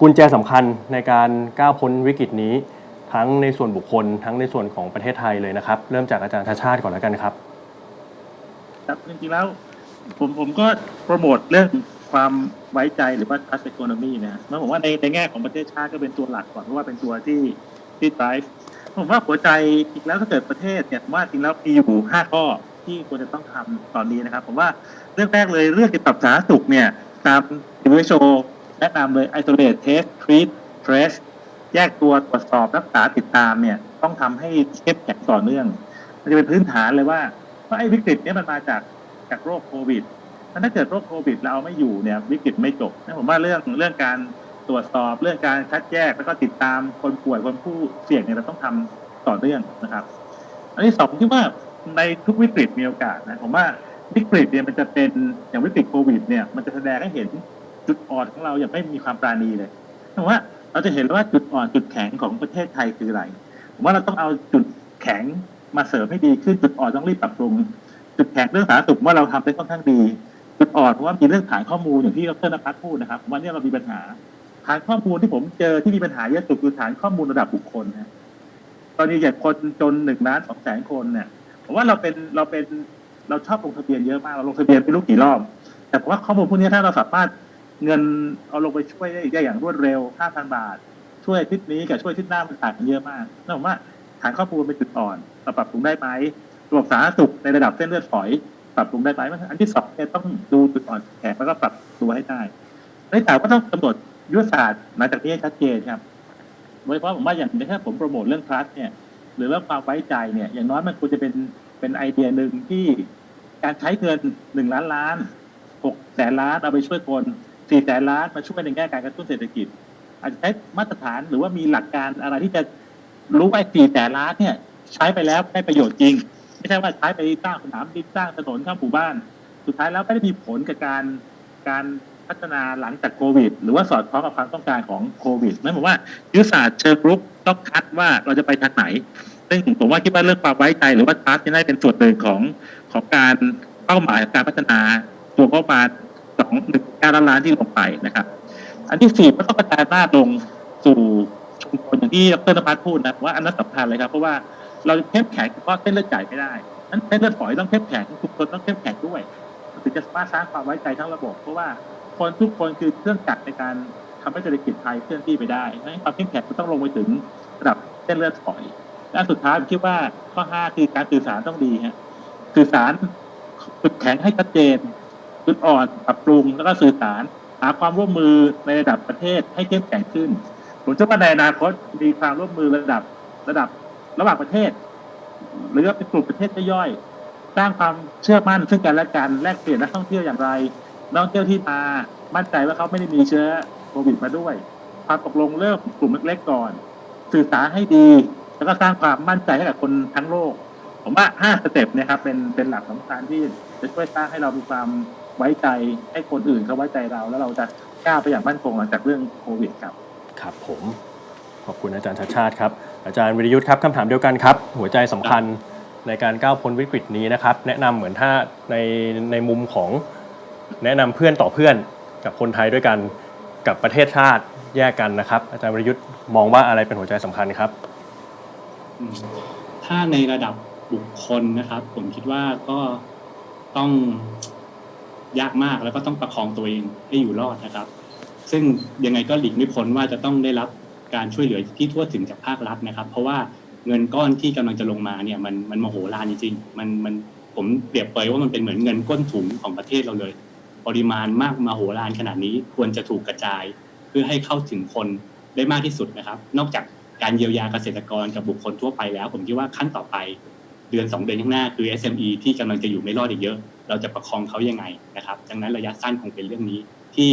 กุญแจสำคัญในการก้าวพ้นวิกฤตนี้ ทั้งในส่วนบุคคล ทั้งในส่วนของประเทศไทยเลยนะครับ เริ่มจากอาจารย์ชาชาติก่อนแล้วกันครับ ครับจริงๆแล้วผมผมก็โปรโมทเรื่องความไว้ใจหรือว่า trust economy นะแล้วผมว่าในในแง่ของประเทศชาติก็เป็นตัวหลักก่อนเพราะว่าเป็นตัวที่ที่ drive ผมว่าหัวใจอีกแล้วถ้าเกิดประเทศเนี่ยผมว่าจริงแล้วมีอยู่ห้าข้อที่ควรจะต้องทำตอนนี้นะครับ ผมว่าเรื่องแรกเลยเรื่องเกี่ยวกับสาธารณสุขเนี่ยตาม WHO นะนำเลย isolate test treat trace แยกตัวตรวจสอบรักษาติดตามเนี่ย ต้องทำให้เข้มแข็งต่อเนื่อง มันจะเป็นพื้นฐานเลยว่าเพราะไอ้วิกฤตเนี้ยมันมาจากจากโรคโควิดถ้าเกิดโรคโควิดเราเอาไม่อยู่เนี่ยวิกฤตไม่จบนะผมว่าเรื่องเรื่องการตรวจสอบเรื่องการคัดแยกแล้วก็ติดตามคนป่วยคนผู้เสี่ยงเนี่ยเราต้องทำต่อเนื่องนะครับ อันที่สองที่ว่าในทุกวิกฤตมีโอกาสนะผมว่าวิกฤตเนี่ยมันจะเป็นอย่างวิกฤตโควิดเนี่ยมันจะแสดงให้เห็น จุดอ่อนของเราอย่างไม่มีความปราณีเลยผมว่าเราจะเห็นว่าจุดอ่อนจุดแข็งของประเทศไทยคืออะไรผมว่าเราต้องเอาจุดแข็งมาเสริมให้ดีขึ้นจุดอ่อนต้องรีบปรับปรุง จุดแข็งเรื่องสาธารณสุขว่าเราทำได้ค่อนข้างดี จุดอ่อนเพราะว่ามีเรื่องฐานข้อมูลอย่างที่ดรนภัสพูดนะครับว่าเนี่ยเรามีปัญหาฐานข้อมูลที่ผมเจอที่มีปัญหาเยอะสุดคือฐานข้อมูลระดับบุคคลนะตอนนี้อย่างคนจนหนึ่งล้านสองแสนคนเนี่ยผมว่าเราเป็นเราเป็นเราชอบลงทะเบียนเยอะมากเราลงทะเบียนไม่รู้กี่รอบ แต่ผมว่าข้อมูลพวกนี้ถ้าเราสามารถ เงินเอาลงไปช่วยได้อย่างรวดเร็ว 5,000 บาท ช่วยทิศนี้กับช่วยทิศหน้ามันต่างกันเยอะมากนั่นผมว่าฐานข้อมูลเป็นจุดอ่อนเราปรับปรุงได้ไหมระบบสาธารณสุขในระดับเส้นเลือดฝอย ปรับปรุงได้ไหมอันที่สองเนี่ยต้องดูจุดอ่อนแข็งแล้วก็ปรับตัวให้ได้ในแต่ก็ต้องกำหนดยุทธศาสตร์หลังจากนี้ชัดเจนครับโดยเฉพาะผมว่าอย่างถ้าผมโปรโมทเรื่อง trust เนี่ย หรือเรื่องความไว้ใจเนี่ย อย่างน้อยมันควรจะเป็นเป็นไอเดียหนึ่งที่การใช้เงินหนึ่งล้านล้านหกแสนล้านเอาไปช่วยคน สี่แสนล้านมาช่วยในแง่การกระตุ้นเศรษฐกิจ อาจจะใช้มาตรฐานหรือว่ามีหลักการอะไรที่จะรู้ว่าสี่แสนล้านเนี่ยใช้ไปแล้วได้ประโยชน์จริง ไม่ใช่ว่าใช้ไปสร้างสนามบินสร้างถนนข้ามหมู่บ้าน สุดท้ายแล้วไม่ได้มีผลกับการการพัฒนาหลังจากโควิด หรือว่าสอดคล้องกับความต้องการของโควิดนั่นหมายว่ายุทธศาสตร์เชิงรุกต้องคัดว่าเราจะไปทางไหน ซึ่งผมว่าคิดว่าเรื่องความไว้ใจหรือว่าทัสจะได้เป็นส่วนหนึ่งของของการเป้าหมายการพัฒนาตัวงบประมาณส องหนึ่งก้าล้านล้านที่ลงไปนะครับ อันที่สี่ก็ต้องกระจายอำนาจลงสู่ชุมชนอย่างที่ดรนภัสพูดนะว่าอันนั้นสำคัญเลยครับ เพราะว่าเราเข้มแข็งเฉพาะเส้นเลือดใหญ่ไม่ได้นั้นเส้นเลือดฝอยต้องเข้มแข็งชุมชนต้องเข้มแข็งด้วยถึงจะสามารถสร้างความไว้ใจทั้งระบบ เพราะว่าคนทุกคนคือเครื่องจักรในการทำให้เศรษฐกิจไทยเคลื่อนที่ไปได้ดังนั้นความเข้มแข็งก็ต้องลงไปถึงระดับเส้นเลือดฝอยและสุดท้ายผมคิดว่าข้อห้าคือการสื่อสารต้องดีฮะสื่อสารจุดแข็งให้ชัดเจน จุดอ่อนปรับปรุงแล้วก็สื่อสาร หาความร่วมมือในระดับประเทศให้เข้มแข็งขึ้น ผมเชื่อว่าในอนาคตมีความร่วมมือระดับระดับระหว่างประเทศ หรือว่าเป็นกลุ่มประเทศย่อยสร้างความเชื่อมั่นซึ่งกันและกันแลกเปลี่ยนนักท่องเที่ยวอย่างไรนักท่องเที่ยวที่มามั่นใจว่าเขาไม่ได้มีเชื้อโควิดมาด้วยความตกลงเริ่มกลุ่มเล็กๆก่อน สื่อสารให้ดี แล้วก็สร้างความมั่นใจให้กับคนทั้งโลก ผมว่าห้าสเต็ปเนะครับเป็นเป็นหลักสำคัญที่จะช่วยสร้างให้เรามีความ ไว้ใจให้คนอื่นเขาไว้ใจเรา แล้วเราจะก้าวไปอย่างมั่นคงหลังจากเรื่องโควิดครับ ครับผม ขอบคุณอาจารย์ชาติชาติครับ อาจารย์วิรยุทธ์ครับคำถามเดียวกันครับ หัวใจสำคัญในการก้าวพ้นวิกฤตนี้นะครับ แนะนำเหมือนถ้าในในมุมของแนะนำเพื่อนต่อเพื่อนกับคนไทยด้วยกันกับประเทศชาติแยกกันนะครับ อาจารย์วิรยุทธ์มองว่าอะไรเป็นหัวใจสำคัญครับอืมถ้าในระดับบุคคลนะครับ ผมคิดว่าก็ต้อง ยากมากแล้วก็ต้องประคองตัวเองให้อยู่รอดนะครับ ซึ่งยังไงก็หลีกไม่พ้นว่าจะต้องได้รับการช่วยเหลือที่ทั่วถึงจากภาครัฐนะครับ เพราะว่าเงินก้อนที่กำลังจะลงมาเนี่ยมันมันมโหฬารจริงๆมันมันผมเปรียบเปรยว่ามันเป็นเหมือนเงินก้นถุงของประเทศเราเลย ปริมาณมากมโหฬารขนาดนี้ควรจะถูกกระจาย เพื่อให้เข้าถึงคนได้มากที่สุดนะครับ นอกจากการเยียวยาเกษตรกรกับบุคคลทั่วไปแล้ว ผมคิดว่าขั้นต่อไป เดือน 2 เดือนข้างหน้าคือ SME ที่กำลังจะอยู่ไม่รอดอีกเยอะ เราจะประคองเขายังไงนะครับ ดังนั้นระยะสั้นคงเป็นเรื่องนี้ที่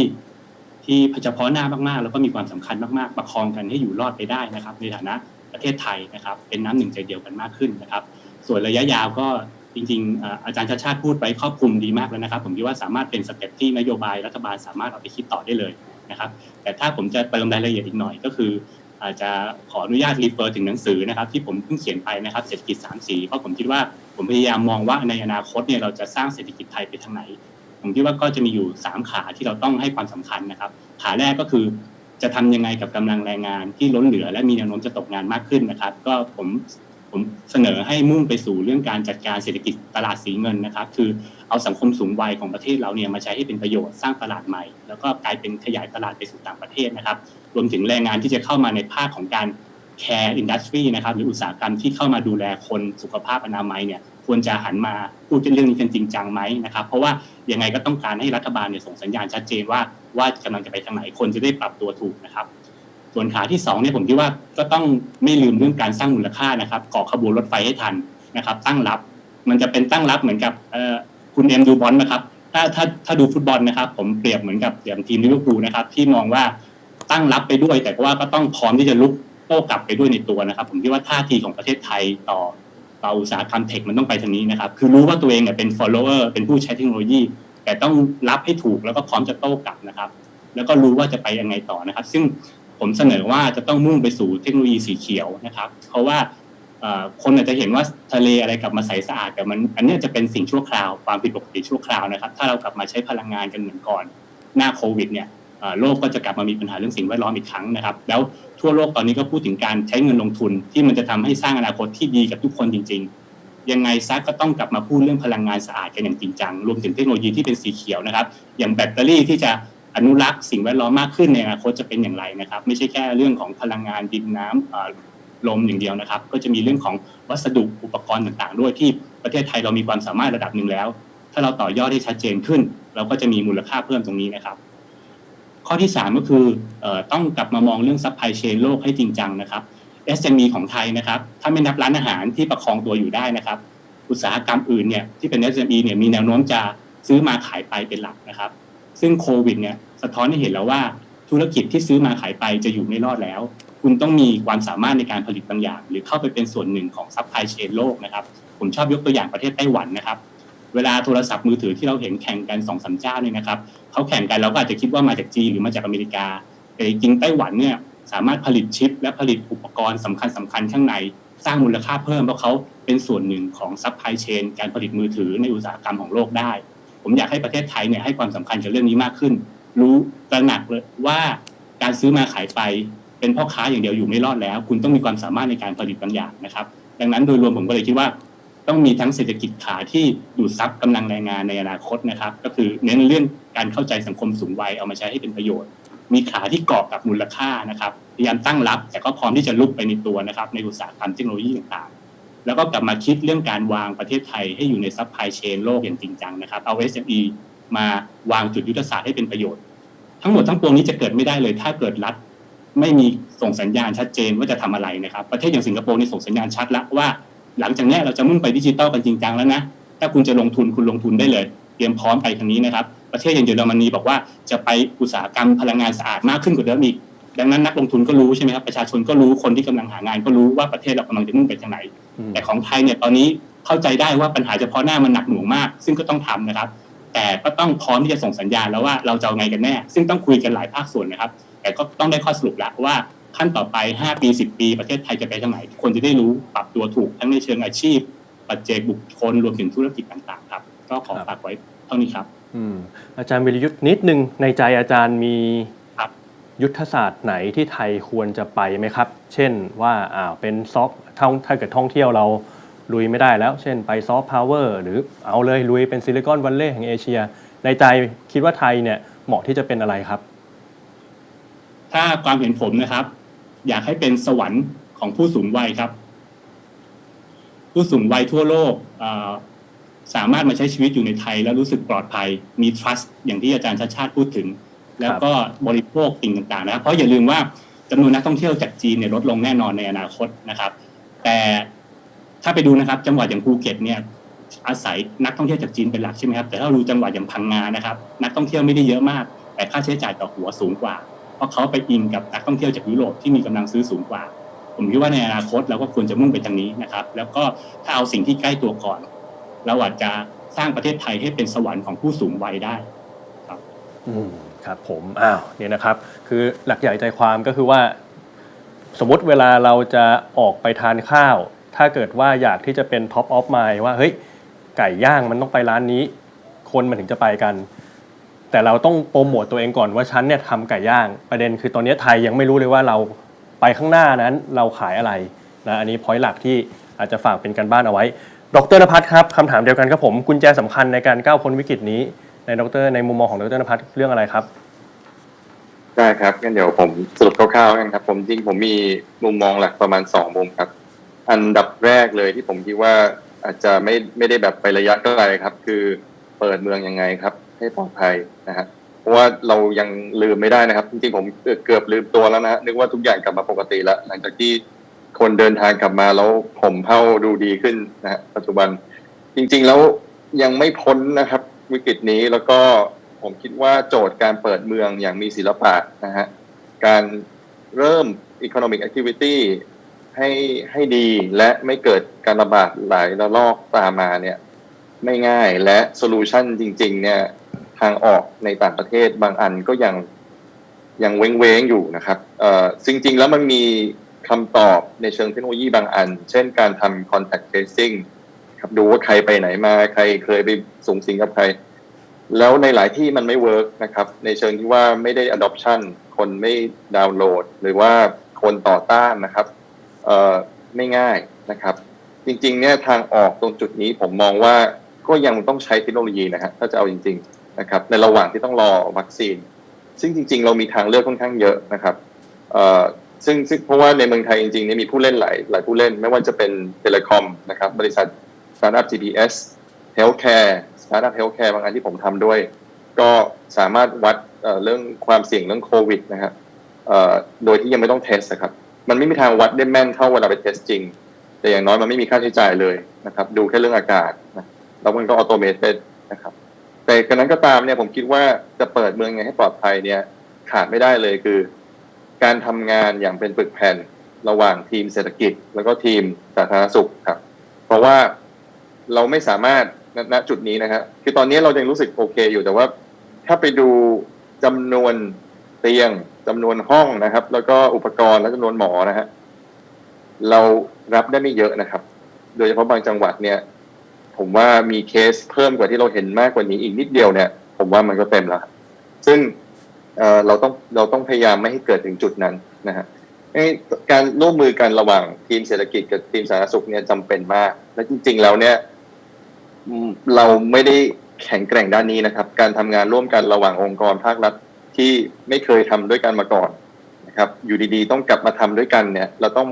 ที่เฉพาะหน้ามากๆ แล้วก็มีความสำคัญมากๆ ประคองกันให้อยู่รอดไปได้นะครับ ในฐานะประเทศไทยนะครับ เป็นน้ำหนึ่งใจเดียวกันมากขึ้นนะครับ ส่วนระยะยาวก็จริงๆ อาจารย์ชาชาติพูดไปครอบคลุมดีมากแล้วนะครับ ผมคิดว่าสามารถเป็นสเต็ปที่นโยบายรัฐบาลสามารถเอาไปคิดต่อได้เลยนะครับ แต่ถ้าผมจะเติมรายละเอียดอีกหน่อยก็คือ อาจจะขออนุญาตรีเฟอร์ถึงหนังสือนะครับ ที่ผมเพิ่งเขียนไปนะครับเศรษฐกิจสามสีเพราะผมคิดว่า ผมพยายามมองว่าในอนาคตเนี่ยเราจะสร้างเศรษฐกิจไทยไปทางไหน ผมคิดว่าก็จะมีอยู่สามขาที่เราต้องให้ความสำคัญนะครับ ขาแรกก็คือจะทำยังไงกับกำลังแรงงานที่ล้นเหลือ และมีแนวโน้มจะตกงานมากขึ้นนะครับ ก็ผมผมเสนอให้มุ่งไปสู่เรื่องการจัดการเศรษฐกิจตลาดสีเงินนะครับ คือเอาสังคมสูงวัยของประเทศเราเนี่ยมาใช้ให้เป็นประโยชน์สร้างตลาดใหม่ แล้วก็กลายเป็นขยายตลาดไปสู่ต่างประเทศนะครับ รวมถึงแรงงานที่จะเข้ามาในภาคของการ care industry นะครับหรืออุตสาหกรรมที่เข้ามาดูแลคนสุขภาพอนามัยเนี่ยควรจะหันมาพูดเรื่องนี้กันจริงจังไหมนะครับ เพราะว่ายังไงก็ต้องการให้รัฐบาลเนี่ยส่งสัญญาณชัดเจนว่าว่ากำลังจะไปทางไหนคนจะได้ปรับตัวถูกนะครับ ส่วนขาที่สองเนี่ยผมคิดว่าก็ต้องไม่ลืมเรื่องการสร้างมูลค่านะครับก่อขบวนรถไฟให้ทันนะครับ ตั้งรับมันจะเป็นตั้งรับเหมือนกับคุณเอ็มดูบอลนะครับถ้าถ้าถ้าดูฟุตบอลนะครับ ผมเปรียบเหมือนกับอย่างทีมลิเวอร์พูลนะครับ ที่มองว่าตั้งรับไปด้วย แต่ว่าก็ต้องพร้อมที่จะลุก โต้กลับไปด้วยในตัวนะครับ ผมคิดว่าท่าทีของประเทศไทยต่อต่ออุตสาหกรรมเทคมันต้องไปทางนี้นะครับ คือรู้ว่าตัวเองเนี่ยเป็น follower เป็นผู้ใช้เทคโนโลยี แต่ต้องรับให้ถูกแล้วก็พร้อมจะโต้กลับนะครับ แล้วก็รู้ว่าจะไปยังไงต่อนะครับ ซึ่งผมเสนอว่าจะต้องมุ่งไปสู่เทคโนโลยีสีเขียวนะครับ เพราะว่าคนอาจจะเห็นว่าทะเลอะไรกลับมาใสสะอาดแต่มันอันนี้จะเป็นสิ่งชั่วคราวความผิดปกติชั่วคราวนะครับ ถ้าเรากลับมาใช้พลังงานกันเหมือนก่อนหน้าโควิดเนี่ยโลกก็จะกลับมามีปัญหาเรื่องสิ่งแวดล้อมอีกครั้งนะครับ แล้ว ทั่วโลกตอนนี้ก็พูดถึงการใช้เงินลงทุนที่มันจะทำให้สร้างอนาคตที่ดีกับทุกคนจริง ๆ ยังไงซะก็ต้องกลับมาพูดเรื่องพลังงานสะอาดกันอย่างจริงจังรวมถึงเทคโนโลยีที่เป็นสีเขียวนะครับ อย่างแบตเตอรี่ที่จะอนุรักษ์สิ่งแวดล้อมมากขึ้นในอนาคตจะเป็นอย่างไรนะครับ ไม่ใช่แค่เรื่องของพลังงานดินน้ำลมอย่างเดียวนะครับ ก็จะมีเรื่องของวัสดุอุปกรณ์ต่างๆ ด้วยที่ประเทศไทยเรามีความสามารถระดับหนึ่งแล้ว ถ้าเราต่อยอดให้ชัดเจนขึ้น เราก็จะมีมูลค่าเพิ่มตรงนี้นะครับ ข้อที่สามก็คืออต้องกลับมามองเรื่องซัพพลายเชนโลกให้จริงจังนะครับ SME ของไทยนะครับ ถ้าไม่นับร้านอาหารที่ประคองตัวอยู่ได้นะครับ อุตสาหกรรมอื่นเนี่ยที่เป็น SME เนี่ยมีแนวโน้มจะซื้อมาขายไปเป็นหลักนะครับ ซึ่งโควิดเนี่ยสะท้อนให้เห็นแล้วว่าธุรกิจที่ซื้อมาขายไปจะอยู่ไม่รอดแล้ว คุณต้องมีความสามารถในการผลิตบางอย่าง หรือเข้าไปเป็นส่วนหนึ่งของซัพพลายเชนโลกนะครับ ผมชอบยกตัวอย่างประเทศไต้หวันนะครับ เวลาโทรศัพท์มือถือที่เราเห็นแข่งกันสองสามเจ้าเนี่ยนะครับเขาแข่งกันเราก็อาจจะคิดว่ามาจากจีนหรือมาจากอเมริกา แต่จริงไต้หวันเนี่ยสามารถผลิตชิป และผลิตอุปกรณ์สำคัญสคัญข้างใน สร้างมูลค่าเพิ่มเพราะเขาเป็นส่วนหนึ่งของซัพพลายเชนการผลิตมือถือในอุตสาหกรรมของโลกได้ ผมอยากให้ประเทศไทยเนี่ยให้ความสำคัญกับเรื่องนี้มากขึ้น รู้ตระหนักเลยว่าการซื้อมาขายไปเป็นพ่อค้าอย่างเดียวอยู่ไม่รอดแล้ว คุณต้องมีความสามารถในการผลิตบางอย่างนะครับ ดังนั้นโดยรวมผมก็เลยคิดว่า ต้องมีทั้งเศรษฐกิจขาที่ดูดซับกำลังแรงงานในอนาคตนะครับ ก็คือเน้นเรื่องการเข้าใจสังคมสูงวัยเอามาใช้ให้เป็นประโยชน์ มีขาที่เกรอบกับมูลค่านะครับพยายามตั้งรับ แต่ก็พร้อมที่จะลุกไปในตัวนะครับ ในอุตสาหกรรมเทคโนโลยีต่างๆ แล้วก็กลับมาคิดเรื่องการวางประเทศไทยให้อยู่ในซัพพลายเชนโลกอย่างจริงจังนะครับเอา SME มาวางจุดยุทธศาสตร์ให้เป็นประโยชน์ ทั้งหมดทั้งปวงนี้จะเกิดไม่ได้เลย ถ้าเกิดรัฐไม่มีส่งสัญญาณชัดเจนว่าจะทำอะไรนะครับ ประเทศอย่างสิงคโปร์นี่ส่งสัญญาณชัดแล้วว่า หลังจากเนี้ยเราจะมุ่งไปดิจิตอลกันจริงจังแล้วนะ ถ้าคุณจะลงทุนคุณลงทุนได้เลย เตรียมพร้อมไปทางนี้นะครับ ประเทศอย่างเยอรมนีบอกว่าจะไปอุตสาหกรรมพลังงานสะอาดมากขึ้นกว่าเดิมอีก ดังนั้นนักลงทุนก็รู้ใช่ไหมครับ ประชาชนก็รู้ คนที่กำลังหางานก็รู้ว่าประเทศเรากำลังจะมุ่งไปทางไหนอืมแต่ของไทยเนี่ยตอนนี้เข้าใจได้ว่าปัญหาเฉพาะหน้ามันหนักหน่วงมาก ซึ่งก็ต้องทำนะครับ แต่ก็ต้องพร้อมที่จะส่งสัญญาณแล้วว่าเราจะเอาไงกันแน่ ซึ่งต้องคุยกันหลายภาคส่วนนะครับ แต่ก็ต้องได้ข้อสรุปแล้วว่า ขั้นต่อไป 5 ปี 10 ปี ประเทศไทยจะไปทางไหน คนจะได้รู้ปรับตัวถูกทั้งในเชิงอาชีพ ปัจเจกบุคคลรวมถึงธุรกิจต่างๆ ครับ ก็ขอฝากไว้เท่านี้ครับอืมอาจารย์วิรยุทธ์นิดนึงในใจอาจารย์มีครับยุทธศาสตร์ไหนที่ไทยควรจะไปไหมครับ เช่นว่าอ่าเป็นซอฟท่องถ้าเกิดท่องเที่ยวเราลุยไม่ได้แล้ว เช่นไปซอฟต์พาวเวอร์หรือเอาเลยลุยเป็นซิลิคอนวัลเลย์แห่งเอเชีย ในใจคิดว่าไทยเนี่ยเหมาะที่จะเป็นอะไรครับ ถ้าความเห็นผมนะครับ อยากให้เป็นสวรรค์ของผู้สูงวัยครับ ผู้สูงวัยทั่วโลกเอ่อสามารถมาใช้ชีวิตอยู่ในไทย แล้วรู้สึกปลอดภัย มี trust อย่างที่อาจารย์ชาติชาติพูดถึง แล้วก็บริโภคสิ่งต่างๆนะครับเพราะอย่าลืมว่าจำนวนนักท่องเที่ยวจากจีนเนี่ยลดลงแน่นอนในอนาคตนะครับ แต่ถ้าไปดูนะครับ จังหวัดอย่างภูเก็ตเนี่ยอาศัยนักท่องเที่ยวจากจีนเป็นหลักใช่ไหมครับแต่ถ้าเราดูจังหวัดอย่างพังงานะครับ นักท่องเที่ยวไม่ได้เยอะมาก แต่ค่าใช้จ่ายต่อหัวสูงกว่าเพ ราะเขาไปอิงกับนักท่องเที่ยวจากยุโรปที่มีกำลังซื้อสูงกว่า ผมคิดว่าในอนาคตเราก็ควรจะมุ่งไปทางนี้นะครับ แล้วก็ถ้าเอาสิ่งที่ใกล้ตัวก่อน เราอาจจะสร้างประเทศไทยให้เป็นสวรรค์ของผู้สูงวัยได้ครับ อืมครับผมอ้าวเนี่ยนะครับ คือหลักใหญ่ใจความก็คือว่า สมมติเวลาเราจะออกไปทานข้าว ถ้าเกิดว่าอยากที่จะเป็นท็อปออฟไมล์ว่าเฮ้ยไก่ย่างมันต้องไปร้านนี้ คนมันถึงจะไปกัน แต่เราต้องโปรโมตตัวเองก่อนว่าฉันเนี่ยทำไก่ย่างประเด็น คือตอนนี้ไทยยังไม่รู้เลยว่าเราไปข้างหน้านั้นเราขายอะไรนะอันนี้พอยต์หลักที่อาจจะฝากเป็นการบ้านเอาไว้ ดรนภัทรครับคำถามเดียวกันครับผมกุญแจสำคัญในการก้าวพ้นวิกฤตนี้ในดรในมุมมองของดรนภัทรเรื่องอะไรครับได้ครับงั้นเดี๋ยวผมสรุปคร่าวๆกันครับผมจริงผมมีมุมมองหลักประมาณสองมุมครับ อันดับแรกเลยที่ผมคิดว่าอาจจะไม่ไม่ได้แบบไประยะไกลครับ คือเปิดเมืองยังไงครับ ให้ปลอดภัยนะฮะเพราะว่าเรายังลืมไม่ได้นะครับ จริงๆผมเกือบลืมตัวแล้วนะฮะนึกว่าทุกอย่างกลับมาปกติแล้วหลังจากที่คนเดินทางกลับมาแล้วผมเผ่าดูดีขึ้นนะฮะปัจจุบัน จริง ๆแล้วยังไม่พ้นนะครับ วิกฤตนี้แล้วก็ผมคิดว่าโจทย์การเปิดเมืองอย่างมีศิลปะนะฮะการเริ่ม economic activity ให้ให้ดีและไม่เกิดการระบาดหลายระลอกตามมาเนี่ย ไม่ง่ายและโซลูชันจริง ๆ เนี่ย ทางออกในต่างประเทศบางอันก็ยังยังเว้งเว้งๆอยู่นะครับเอ่อจริง ๆ แล้วมันมีคำตอบในเชิงเทคโนโลยีบางอัน เช่นการทำ contact tracing ครับดูว่าใครไปไหนมาใครเคยไปสูงสิงกับใคร แล้วในหลายที่มันไม่เวิร์กนะครับ ในเชิงที่ว่าไม่ได้ adoption คนไม่ดาวน์โหลด หรือว่าคนต่อต้านนะครับเอ่อไม่ง่ายนะครับ จริง ๆ เนี่ยทางออกตรงจุดนี้ผมมองว่าก็ยังต้องใช้เทคโนโลยีนะฮะถ้าจะเอาจริง ๆ นะครับในระหว่างที่ต้องรอวัคซีน ซึ่งจริง ๆ เรามีทางเลือกค่อนข้างเยอะนะครับซึ่งซึ่งเพราะว่าในเมืองไทยจริงๆเนี่ยมีผู้เล่นหลายหลายผู้เล่น ไม่ว่าจะเป็นเทเลคอมนะครับบริษัทสตาร์ทอัพ GPS Healthcare สตาร์ทอัพ Healthcare บางอันที่ผมทำด้วย ก็สามารถวัดเเรื่องความเสี่ยงเรื่องโควิดนะครับโดยที่ยังไม่ต้องเทสครับมันไม่มีทางวัดได้แม่นเท่าเวลาไปเทสจริง แต่อย่างน้อยมันไม่มีค่าใช้จ่ายเลยนะครับ ดูแค่เรื่องอากาศนะแล้วมันก็ออโตเมตเป็นนะครับ แต่กระนั้นก็ตามเนี่ยผมคิดว่าจะเปิดเมืองไงให้ปลอดภัยเนี่ย ขาดไม่ได้เลยคือ การทำงานอย่างเป็นปึกแผ่นระหว่างทีมเศรษฐกิจ แล้วก็ทีมสาธารณสุขครับ เพราะว่าเราไม่สามารถณจุดนี้นะฮะคือตอนนี้เรายังรู้สึกโอเคอยู่แต่ว่า ถ้าไปดูจำนวนเตียงจำนวนห้องนะครับ แล้วก็อุปกรณ์และจำนวนหมอนะฮะเรารับได้ไม่เยอะนะครับ โดยเฉพาะบางจังหวัดเนี่ย ผมว่ามีเคสเพิ่มกว่าที่เราเห็นมากกว่านี้อีกนิดเดียวเนี่ย ผมว่ามันก็เต็มแล้ว ซึ่งเเราต้องเราต้องพยายามไม่ให้เกิดถึงจุดนั้นนะฮะการร่วมมือกันระหว่างทีมเศรษฐกิจกับทีมสาธารณสุขเนี่ยจำเป็นมาก และจริง ๆ แล้วเนี่ยเราไม่ได้แข็งแกร่งด้านนี้นะครับ การทำงานร่วมกันระหว่างองค์กรภาครัฐที่ไม่เคยทำด้วยกันมาก่อนนะครับ อยู่ดีๆ ต้องกลับมาทำด้วยกันเนี่ย เราต้อง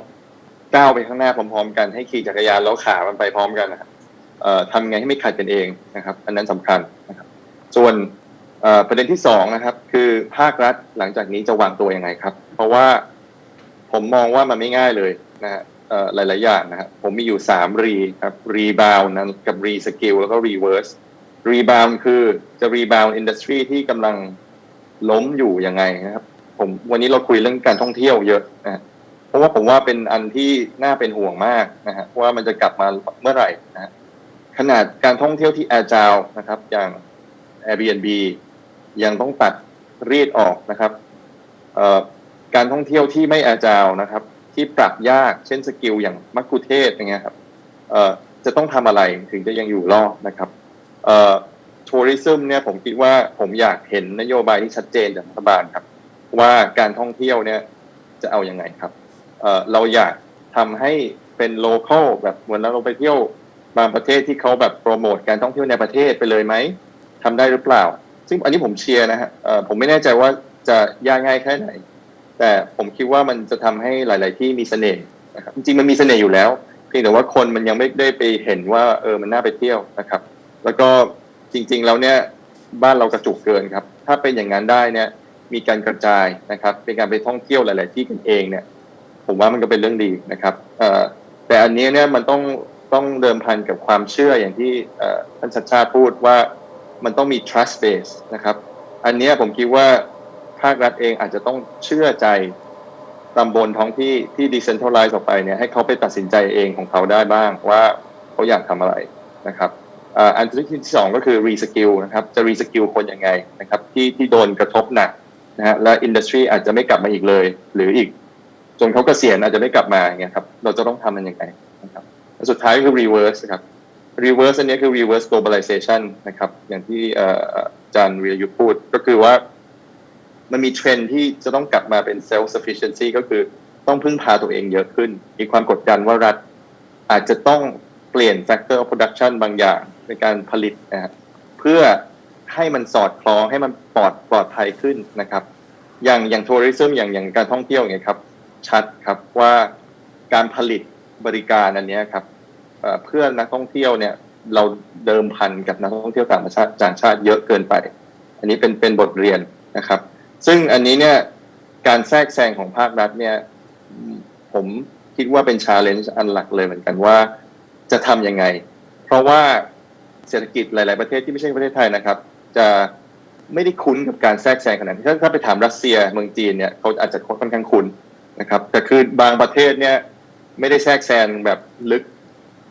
ก้าวไปข้างหน้าพร้อม ๆ กันให้ขี่จักรยานแล้วขามันไปพร้อมกันนะครับ ทำไงให้ไม่ขัดกันเองนะครับ อันนั้นสำคัญนะครับ ส่วนประเด็นที่สองนะครับ คือภาครัฐหลังจากนี้จะวางตัวยังไงครับ เพราะว่าผมมองว่ามันไม่ง่ายเลยนะฮะหลาย ๆ อย่างนะครับผมมีอยู่สามรีครับรีบาวนะกับรีสกิลแล้วก็รีเวิร์สรีบาวคือจะรีบาวอินดัสทรีที่กำลังล้มอยู่ยังไงนะครับ ผมวันนี้เราคุยเรื่องการท่องเที่ยวเยอะนะฮะเพราะว่าผมว่าเป็นอันที่น่าเป็นห่วงมากนะฮะว่ามันจะกลับมาเมื่อไหร่นะฮะ ขนาดการท่องเที่ยวที่ agile นะครับ อย่าง Airbnb ยังต้องตัดรีดออกนะครับการท่องเที่ยวที่ไม่ agile นะครับ ที่ปรับยากเช่นสกิลอย่างมักคุเทศอย่างเงี้ยครับจะต้องทำอะไรถึงจะยังอยู่รอดนะครับทัวริซึมเนี่ยผมคิดว่าผมอยากเห็นนโยบายที่ชัดเจนจากรัฐบาลครับ ว่าการท่องเที่ยวเนี่ยจะเอาอยัางไงครับเเราอยากทำให้เป็นโลเคอลแบบเหมือนเราไปเที่ยว บางประเทศที่เขาแบบโปรโมทการท่องเที่ยวในประเทศไปเลยไหมทำได้หรือเปล่า ซึ่งอันนี้ผมเชียร์นะฮะผมไม่แน่ใจว่าจะยากง่ายแค่ไหน แต่ผมคิดว่ามันจะทำให้หลาย ๆ ที่มีเสน่ห์นะครับจริงมันมีเสน่ห์อยู่แล้ว เพียงแต่ว่าคนมันยังไม่ได้ไปเห็นว่าเออมันน่าไปเที่ยวนะครับ แล้วก็จริง ๆ แล้วเนี่ยบ้านเรากระจุกเกินครับ ถ้าเป็นอย่างนั้นได้เนี่ยมีการกระจายนะครับ เป็นการไปท่องเที่ยวหลาย ๆ ที่กันเองเนี่ย ผมว่ามันก็เป็นเรื่องดีนะครับแต่อันนี้เนี่ยมันต้อง ต้องเดิมพันกับความเชื่ออย่างที่เอ่อท่านชัดชาติพูดว่ามันต้องมี trust base นะครับ อันนี้ผมคิดว่าภาครัฐเองอาจจะต้องเชื่อใจตำบลท้องที่ที่ decentralize ออกไปเนี่ยให้เขาไปตัดสินใจเองของเขาได้บ้างว่าเขาอยากทำอะไรนะครับอันที่สองก็คือ reskill นะครับจะ reskill คนยังไงนะครับที่ที่โดนกระทบหนักนะฮะและอินดัสทรีอาจจะไม่กลับมาอีกเลย หรืออีกจนเขาเกษียณอาจจะไม่กลับมาอย่างเงี้ยครับเราจะต้องทำมันยังไงนะครับ สุดท้ายคือ reverse ครับ reverse อันนี้คือ reverse globalization นะครับ อย่างที่อาจารย์วีรยุพูดก็คือว่า มันมีเทรนที่จะต้องกลับมาเป็น self sufficiency ก็คือต้องพึ่งพาตัวเองเยอะขึ้น มีความกดดันว่ารัฐอาจจะต้องเปลี่ยน factor of production บางอย่างในการผลิตนะครับเพื่อให้มันสอดคล้องให้มันปลอดปลอดภัยขึ้นนะครับ อย่างอย่างทัวริซึมอย่างอย่างการท่องเที่ยวอย่างเงี้ยครับ ชัดครับว่าการผลิต บริการอันนี้ครับเพื่อนักท่องเที่ยวเนี่ย เราเดิมพันกับนักท่องเที่ยวต่างชาติต่างชาติเยอะเกินไป อันนี้เป็นเป็นบทเรียนนะครับ ซึ่งอันนี้เนี่ยการแทรกแซงของภาครัฐเนี่ย ผมคิดว่าเป็นชาเลนจ์อันหลักเลยเหมือนกันว่าจะทำยังไง เพราะว่าเศรษฐกิจหลาย ๆ ประเทศที่ไม่ใช่ประเทศไทยนะครับ จะไม่ได้คุ้นกับการแทรกแซงขนาดนี้ถ้าถ้าไปถามรัสเซียเมืองจีนเนี่ยเขาอาจจะค่อนข้างคุ้นนะครับแต่คือบางประเทศเนี่ย ไม่ได้แทรกแซงแบบลึก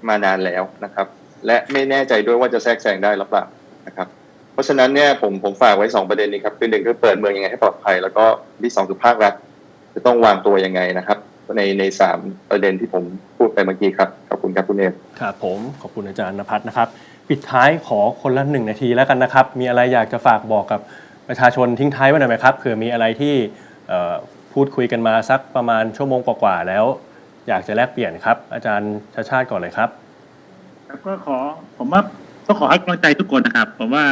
มานานแล้วนะครับ และไม่แน่ใจด้วยว่าจะแทรกแซงได้หรือเปล่านะครับ เพราะฉะนั้นเนี่ยผมผมฝากไว้สองประเด็นนี้ครับคือหนึ่งคือเปิดเมืองยังไงให้ปลอดภัย แล้วก็ที่สองคือภาครัฐจะต้องวางตัวยังไงนะครับ ในในสามประเด็นที่ผมพูดไปเมื่อกี้ครับขอบคุณครับคุณเอมครับผมขอบคุณอาจารย์นภัสนะครับ ปิดท้ายขอคนละหนึ่งนาทีแล้วกันนะครับ มีอะไรอยากจะฝากบอกกับประชาชนทิ้งท้ายไว้หน่อยไหมครับเผื่อมีอะไรที่พูดคุยกันมาสักประมาณชั่วโมงกว่าๆแล้ว อยากจะแลกเปลี่ยนครับ อาจารย์ชาชาติก่อนเลยครับครับก็ขอผมว่าก็ขอให้กำลังใจทุกคนนะครับผมว่า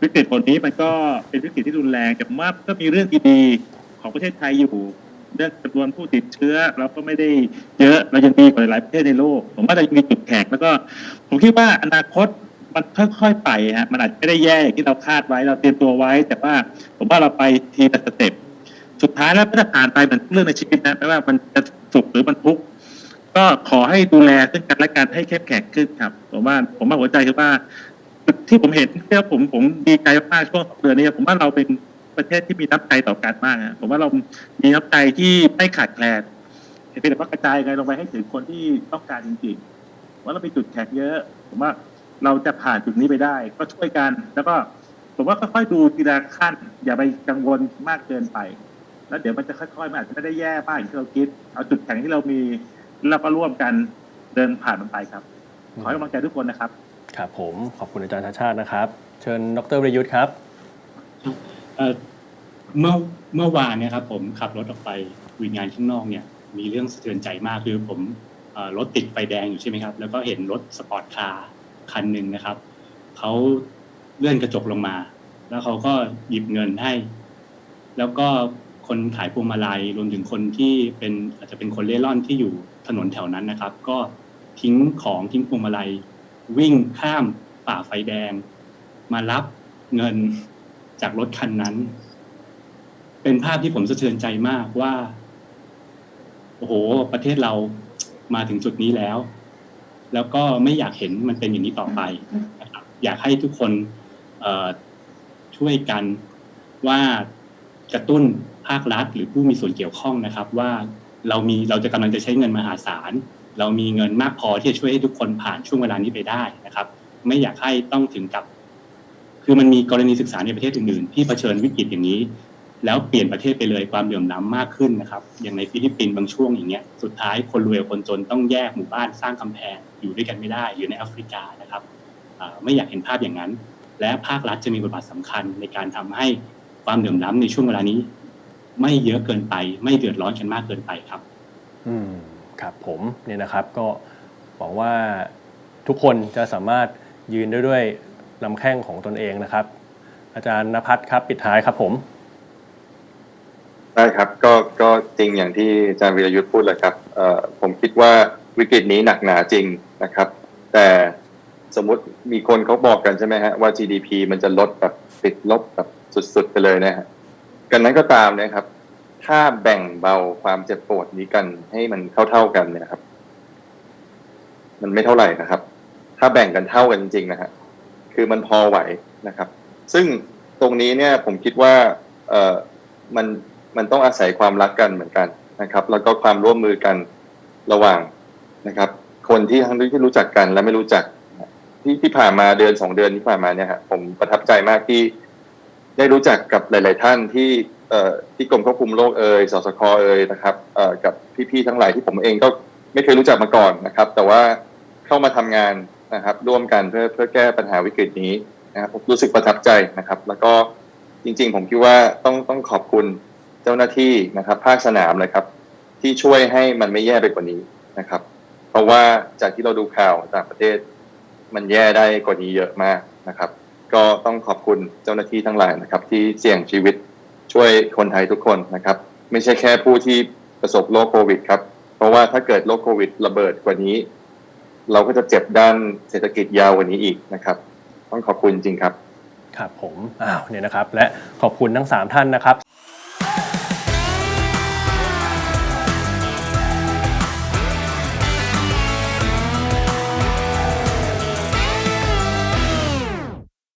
วิกฤตผลนี้มันก็เป็นวิกฤตที่รุนแรงแต่ผมว่าก็มีเรื่องดีๆของประเทศไทยอยู่เรื่องจำนวนผู้ติดเชื้อ เราก็ไม่ได้เยอะเรายังดีกว่าหลายประเทศในโลก ผมว่าเรายังมีจุดแข็งแล้วก็ ผมคิดว่าอนาคตมันค่อยๆไปฮะมันอาจจะไม่ได้แย่อย่างที่เราคาดไว้เราเตรียมตัวไว้ แต่ว่าผมว่าเราไปทีละสเต็ปสุดท้ายแล้วก็จะผ่านไปเหมือนทุกเรื่องในชีวิตนะไม่ว่ามันจะสุขหรือมันทุกข์ ก็ขอให้ดูแลซึ่งกันและกันให้เข้มแข็งขึ้นครับผมว่าผมว่าหัวใจคือว่าที่ผมเห็นที่ผมผมดีใจมากช่วงสองเดือนนี้ผมว่าเราเป็นประเทศที่มีน้ำใจต่อกันมากอะผมว่าเรามีน้ำใจที่ไม่ขาดแคลนเพียงแต่ว่ากระจายไงลงไปให้ถึงคนที่ต้องการจริงๆว่าเรามีจุดแข็งเยอะ ผมว่าเราจะผ่านจุดนี้ไปได้ ก็ช่วยกัน แล้วก็ผมว่าค่อยๆดูทีละขั้น อย่าไปกังวลมากเกินไป แล้วเดี๋ยวมันจะค่อยๆมันอาจจะไม่ได้แย่มากอย่างที่เราคิดเอาจุดแข็งที่เรามี แล้วก็ร่วมกันเดินผ่านมันไปครับ ขอให้กำลังใจทุกคนนะครับ ครับผมขอบคุณอาจารย์ชาติชาตินะครับ เชิญดรประยุทธ์ครับเอ่อเมื่อเมื่อวานเนี่ยครับผมขับรถออกไปวิ่งงานข้างนอกเนี่ย มีเรื่องสะเทือนใจมากคือผมเอ่อรถติดไฟแดงอยู่ใช่ไหมครับ แล้วก็เห็นรถสปอร์ตคาร์คันหนึ่งนะครับเขาเลื่อนกระจกลงมา แล้วเขาก็หยิบเงินให้ แล้วก็คนขายพวงมาลัยรวมถึงคนที่เป็นอาจจะเป็นคนเล่ร่อนที่อยู่ ถนนแถวนั้นนะครับ ก็ทิ้งของทิ้งพวงมาลัย วิ่งข้ามฝ่าไฟแดง มารับเงินจากรถคันนั้น เป็นภาพที่ผมสะเทือนใจมากว่า โอ้โห ประเทศเรามาถึงจุดนี้แล้ว แล้วก็ไม่อยากเห็นมันเป็นอย่างนี้ต่อไปนะครับอยากให้ทุกคนช่วยกันว่ากระตุ้นภาครัฐหรือผู้มีส่วนเกี่ยวข้องนะครับว่า เรามีเราจะกำลังจะใช้เงินมหาศาล เรามีเงินมากพอที่จะช่วยให้ทุกคนผ่านช่วงเวลานี้ไปได้นะครับ ไม่อยากให้ต้องถึงกับ คือมันมีกรณีศึกษาในประเทศอื่นๆ ที่เผชิญวิกฤตอย่างนี้ แล้วเปลี่ยนประเทศไปเลยความเหลื่อมล้ำมากขึ้นนะครับ อย่างในฟิลิปปินส์บางช่วงอย่างเงี้ยสุดท้ายคนรวยคนจนต้องแยกหมู่บ้านสร้างกำแพงอยู่ด้วยกันไม่ได้หรือในแอฟริกานะครับไม่อยากเห็นภาพอย่างนั้น และภาครัฐจะมีบทบาทสำคัญในการทำให้ความเหลื่อมล้ำในช่วงเวลานี้ ไม่เยอะเกินไป ไม่เดือดร้อนกันมากเกินไปครับ อืมครับผมเนี่ยนะครับก็หวังว่าทุกคนจะสามารถยืนได้ด้วยลำแข้งของตนเองนะครับ อาจารย์นภัสครับ ปิดท้ายครับผมได้ครับก็ก็จริงอย่างที่อาจารย์วีรยุทธ์พูดเลยครับเอ่อผมคิดว่าวิกฤตนี้หนักหนาจริงนะครับ แต่สมมุติมีคนเขาบอกกันใช่ไหมฮะว่า GDP มันจะลดแบบติดลบแบบสุดๆไปเลยนะฮะ กันนั้นก็ตามนะครับ ถ้าแบ่งเบาความเจ็บปวดนี้กันให้มันเท่าๆกันเนี่ยครับ มันไม่เท่าไหร่นะครับ ถ้าแบ่งกันเท่ากันจริงๆนะฮะคือมันพอไหวนะครับ ซึ่งตรงนี้เนี่ยผมคิดว่าเออมันมันต้องอาศัยความรักกันเหมือนกันนะครับ แล้วก็ความร่วมมือกันระหว่างนะครับ คนที่ทั้งที่รู้จักกันและไม่รู้จักที่ที่ผ่านมาเดือนสองเดือนที่ผ่านมาเนี่ยฮะผมประทับใจมากที่ ได้รู้จักกับหลาย ๆ ท่านที่เอที่กรมควบคุมโรคเอ่ยสสคเอ่ยนะครับเอกับพี่ ๆ ทั้งหลายที่ผมเองก็ไม่เคยรู้จักมาก่อนนะครับ แต่ว่าเข้ามาทำงานนะครับ ร่วมกันเพื่อเพื่อแก้ปัญหาวิกฤตนี้นะครับผมรู้สึกประทับใจนะครับ แล้วก็จริง ๆ ผมคิดว่าต้องต้องขอบคุณเจ้าหน้าที่นะครับ ภาคสนามเลยครับ ที่ช่วยให้มันไม่แย่ไปกว่านี้นะครับ เพราะว่าจากที่เราดูข่าวต่างประเทศ มันแย่ได้กว่านี้เยอะมากนะครับ ก็ต้องขอบคุณเจ้าหน้าที่ทั้งหลายนะครับ ที่เสี่ยงชีวิตช่วยคนไทยทุกคนนะครับ ไม่ใช่แค่ผู้ที่ประสบโรคโควิดครับ เพราะว่าถ้าเกิดโรคโควิด ระเบิดกว่านี้ เราก็จะเจ็บด้านเศรษฐกิจยาวกว่านี้อีกนะครับ ต้องขอบคุณจริงครับ ครับผมอ้าวเนี่ยนะครับ และขอบคุณทั้ง 3 ท่านนะครับ